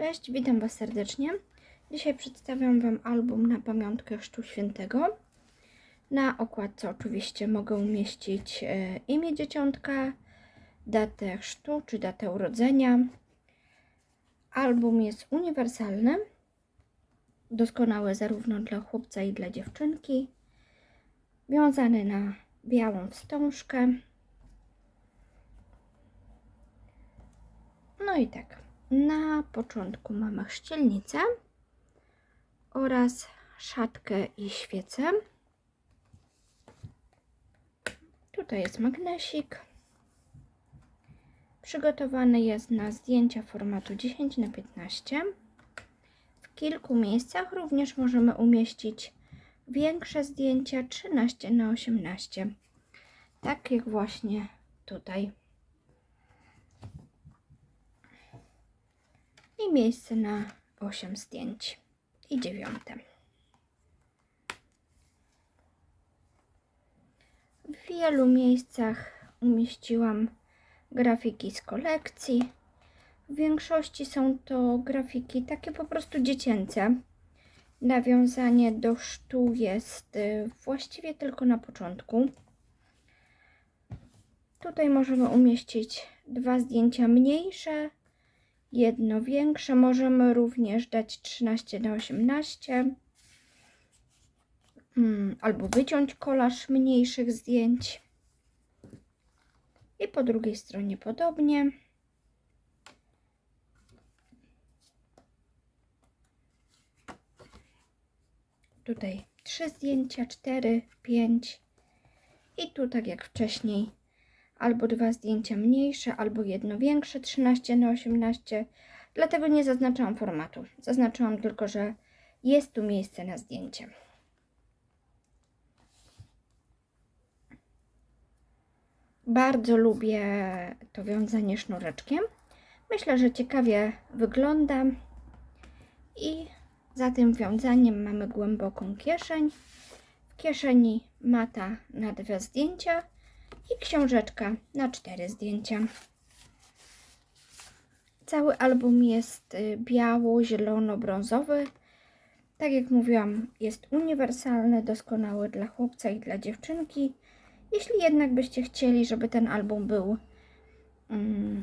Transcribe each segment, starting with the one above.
Cześć, witam Was serdecznie. Dzisiaj przedstawiam Wam album na pamiątkę Chrztu Świętego. Na okładce oczywiście mogę umieścić e, imię dzieciątka, datę chrztu czy datę urodzenia. Album jest uniwersalny, doskonały zarówno dla chłopca i dla dziewczynki. Wiązany na białą wstążkę. No i tak, na początku mamy chrzcielnicę oraz szatkę i świecę. Tutaj jest magnesik. Przygotowany jest na zdjęcia formatu 10 na 15. W kilku miejscach również możemy umieścić większe zdjęcia 13 na 18. Tak jak właśnie tutaj. I miejsce na 8 zdjęć i dziewiąte. W wielu miejscach umieściłam grafiki z kolekcji. W większości są to grafiki takie po prostu dziecięce. Nawiązanie do sztu jest y, właściwie tylko na początku. Tutaj możemy umieścić dwa zdjęcia mniejsze jedno większe. Możemy również dać 13 na 18 hmm, albo wyciąć kolaż mniejszych zdjęć. I po drugiej stronie podobnie. Tutaj trzy zdjęcia, cztery, pięć. I tu tak jak wcześniej albo dwa zdjęcia mniejsze, albo jedno większe 13 na 18. Dlatego nie zaznaczałam formatu. Zaznaczyłam tylko, że jest tu miejsce na zdjęcie. Bardzo lubię to wiązanie sznureczkiem. Myślę, że ciekawie wygląda. I za tym wiązaniem mamy głęboką kieszeń. W kieszeni mata na dwa zdjęcia i książeczka na cztery zdjęcia. Cały album jest y, biało-zielono-brązowy. Tak jak mówiłam, jest uniwersalny, doskonały dla chłopca i dla dziewczynki. Jeśli jednak byście chcieli, żeby ten album był mm,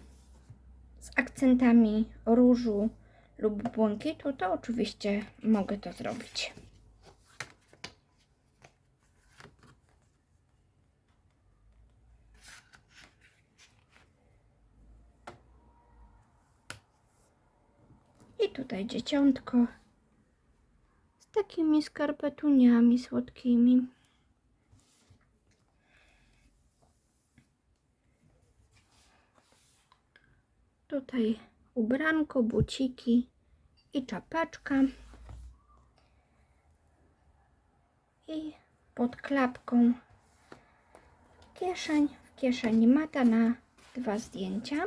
z akcentami różu lub błękitu, to oczywiście mogę to zrobić. Tutaj dzieciątko z takimi skarpetuniami słodkimi. Tutaj ubranko, buciki i czapeczka. I pod klapką kieszeń, w kieszeni mata na dwa zdjęcia.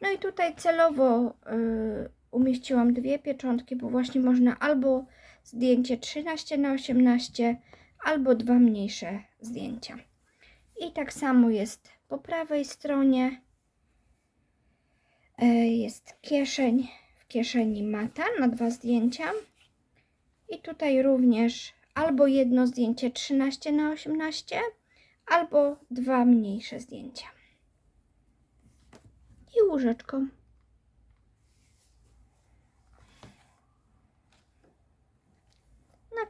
No i tutaj celowo yy, umieściłam dwie pieczątki, bo właśnie można albo zdjęcie 13 na 18 albo dwa mniejsze zdjęcia. I tak samo jest po prawej stronie. E, jest kieszeń, w kieszeni mata na dwa zdjęcia. I tutaj również albo jedno zdjęcie 13 na 18 albo dwa mniejsze zdjęcia. I łóżeczko.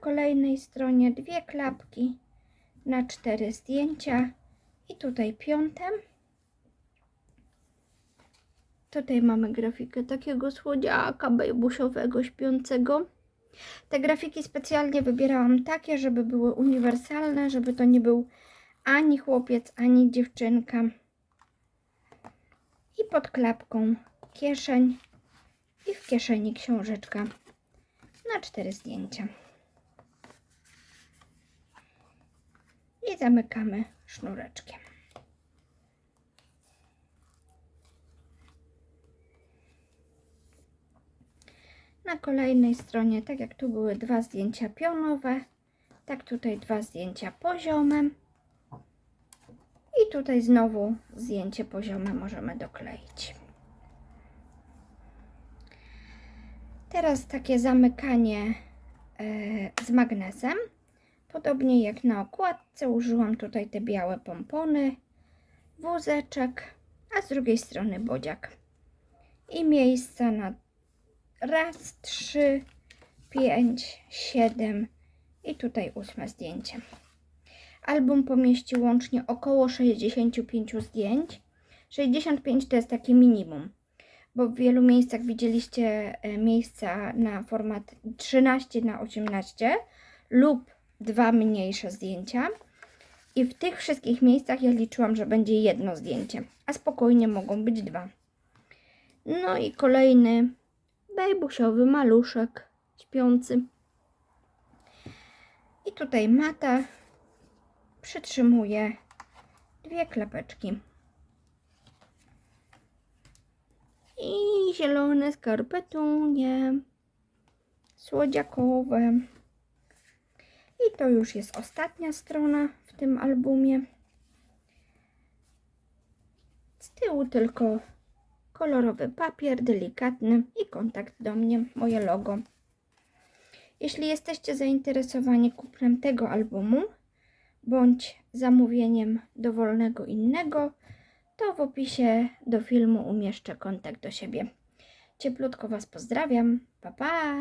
Kolejnej stronie dwie klapki na cztery zdjęcia i tutaj piątem. Tutaj mamy grafikę takiego słodziaka bejbusiowego śpiącego. Te grafiki specjalnie wybierałam takie, żeby były uniwersalne, żeby to nie był ani chłopiec, ani dziewczynka. I pod klapką kieszeń i w kieszeni książeczka na cztery zdjęcia. Zamykamy sznureczkiem. Na kolejnej stronie, tak jak tu były dwa zdjęcia pionowe, tak tutaj dwa zdjęcia poziome. I tutaj znowu zdjęcie poziome możemy dokleić. Teraz takie zamykanie e, z magnesem. Podobnie jak na okładce użyłam tutaj te białe pompony, wózeczek, a z drugiej strony bodziak. I miejsca na raz, trzy, pięć, siedem i tutaj ósme zdjęcie. Album pomieści łącznie około 65 zdjęć. 65 to jest takie minimum, bo w wielu miejscach widzieliście e, miejsca na format 13 na 18 lub dwa mniejsze zdjęcia. I w tych wszystkich miejscach ja liczyłam, że będzie jedno zdjęcie, a spokojnie mogą być dwa. No i kolejny bejbusiowy maluszek śpiący. I tutaj mata przytrzymuje dwie klapeczki. I zielone skarpetunie słodziakowe. I to już jest ostatnia strona w tym albumie. Z tyłu tylko kolorowy papier, delikatny i kontakt do mnie, moje logo. Jeśli jesteście zainteresowani kupnem tego albumu bądź zamówieniem dowolnego innego, to w opisie do filmu umieszczę kontakt do siebie. Cieplutko Was pozdrawiam. Pa pa!